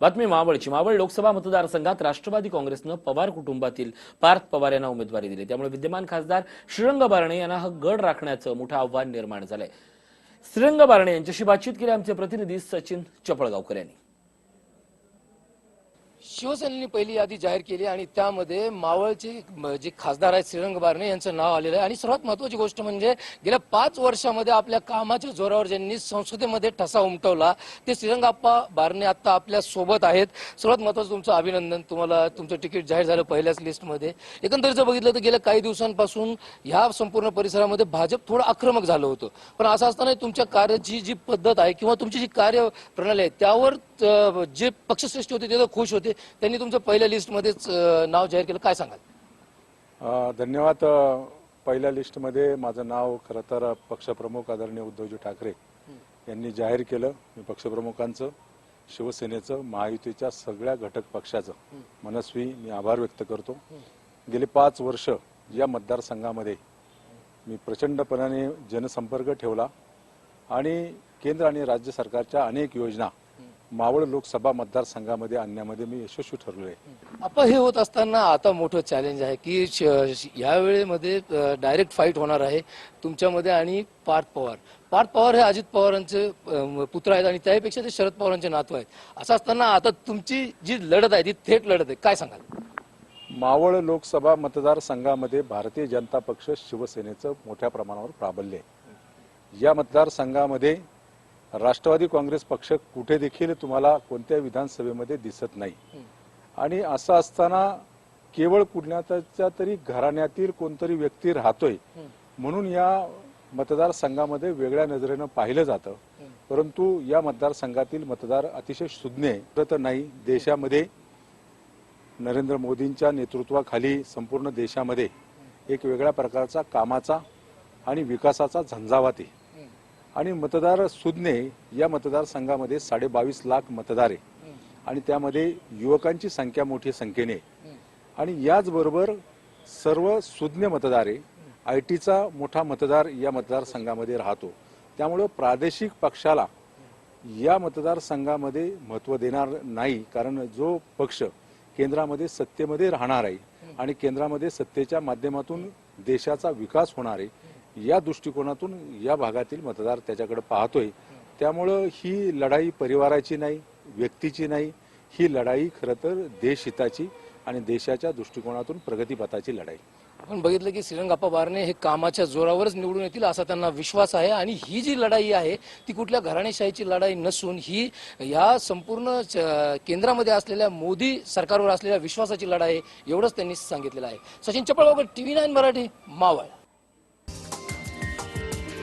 बातमी मावळची. मावळ लोकसभा मतदारसंघात राष्ट्रवादी काँग्रेसनं पवार कुटुंबातील पार्थ पवार यांना उमेदवारी दिली. त्यामुळे विद्यमान खासदार श्रीरंग बारणे यांना हा गड राखण्याचं मोठं आव्हान निर्माण झालंय. श्रीरंग बारणे यांच्याशी बातचीत केली आमचे प्रतिनिधी सचिन चपळगावकर यांनी. शिवसेनेने पहिली यादी जाहीर केली आणि त्यामध्ये मावळचे जे खासदार आहेत श्रीरंग बारणे यांचं नाव आलेलं आहे. आणि सर्वात महत्वाची गोष्ट म्हणजे गेल्या पाच वर्षामध्ये आपल्या कामाच्या जोरावर ज्यांनी संसदेमध्ये ठसा उमटवला ते श्रीरंगाप्पा बारणे आता आपल्यासोबत आहेत. सर्वात महत्वाचं तुमचं अभिनंदन. तुम्हाला तुमचं तिकीट जाहीर झालं पहिल्याच लिस्टमध्ये. एकंदरीत जर बघितलं तर गेल्या काही दिवसांपासून ह्या संपूर्ण परिसरामध्ये भाजप थोडं आक्रमक झालं होतं. पण असं असताना तुमच्या कार्याची जी पद्धत आहे किंवा तुमची जी कार्य प्रणाली आहे त्यावर जे पक्षश्रेष्ठी होते ते तर खुश होते. म्हणजे त्यांनी तुमचं पहिल्या लिस्टमध्येच नाव जाहीर केलं. काय सांगाल? धन्यवाद. पहिल्या पहिल्या लिस्टमध्ये माझं नाव खरं तर पक्षप्रमुख आदरणीय उद्धवजी ठाकरे यांनी जाहीर केलं. मी पक्षप्रमुखांचं शिवसेनेचं महायुतीच्या सगळ्या घटक पक्षाचं मनस्वी मी आभार व्यक्त करतो. गेली पाच वर्ष या मतदारसंघामध्ये मी प्रचंडपणाने जनसंपर्क ठेवला आणि केंद्र आणि राज्य सरकारच्या अनेक योजना मावळ लोकसभा मतदारसंघामध्ये आणण्यामध्ये मी यशस्वी ठरलो आहे आपण हे होत असताना आता मोठं चॅलेंज आहे की या वेळेमध्ये डायरेक्ट फाईट होणार आहे तुमच्यामध्ये आणि पार्थ पवार. पार्थ पवार हे अजित पवारांचे पुत्र आहेत आणि त्यापेक्षा ते शरद पवारांचे नातू आहेत. असं असताना आता तुमची जी लढत आहे ती थेट लढत आहे काय सांगाल? मावळ लोकसभा मतदारसंघामध्ये भारतीय जनता पक्ष शिवसेनेचं मोठ्या प्रमाणावर प्राबल्य आहे. या मतदारसंघामध्ये राष्ट्रवादी काँग्रेस पक्ष कुठे देखील तुम्हाला कोणत्या विधानसभेमध्ये दिसत नाही. आणि असं असताना केवळ कुठल्याच्या तरी घराण्यातील कोणतरी व्यक्ती राहतोय म्हणून या मतदारसंघामध्ये वेगळ्या नजरेनं पाहिलं जातं. परंतु या मतदारसंघातील मतदार अतिशय सुज्ञ तर नाही देशामध्ये नरेंद्र मोदींच्या नेतृत्वाखाली संपूर्ण देशामध्ये एक वेगळ्या प्रकारचा कामाचा आणि विकासाचा झंझावात आहे. आणि मतदार सुज्ञे या मतदारसंघामध्ये साडेबावीस लाख मतदार आहे. आणि त्यामध्ये युवकांची संख्या मोठी संख्येने आणि याचबरोबर सर्व सुज्ञ मतदार आहे. आय टीचा मोठा मतदार या मतदारसंघामध्ये राहतो. त्यामुळं प्रादेशिक पक्षाला या मतदारसंघामध्ये महत्त्व देणार नाही. कारण जो पक्ष केंद्रामध्ये सत्तेमध्ये राहणार आहे आणि केंद्रामध्ये सत्तेच्या माध्यमातून देशाचा विकास होणार आहे या दृष्टिकोनातून या भागातील मतदार त्याच्याकडे पाहतोय. त्यामुळं ही लढाई परिवाराची नाही व्यक्तीची नाही. ही लढाई खरं तर देशहिताची आणि देशाच्या दृष्टिकोनातून प्रगतीपथाची लढाई. आपण बघितलं की श्रीरंगाप्पा बारणे हे कामाच्या जोरावरच निवडून येतील असा त्यांना विश्वास आहे. आणि ही जी लढाई आहे ती कुठल्या घराणेशाहीची लढाई नसून ही या संपूर्ण च- केंद्रामध्ये असलेल्या मोदी सरकारवर असलेल्या विश्वासाची लढाई आहे एवढंच त्यांनी सांगितलेलं आहे. Sachin Chapalgaonkar TV nine Marathi Maval.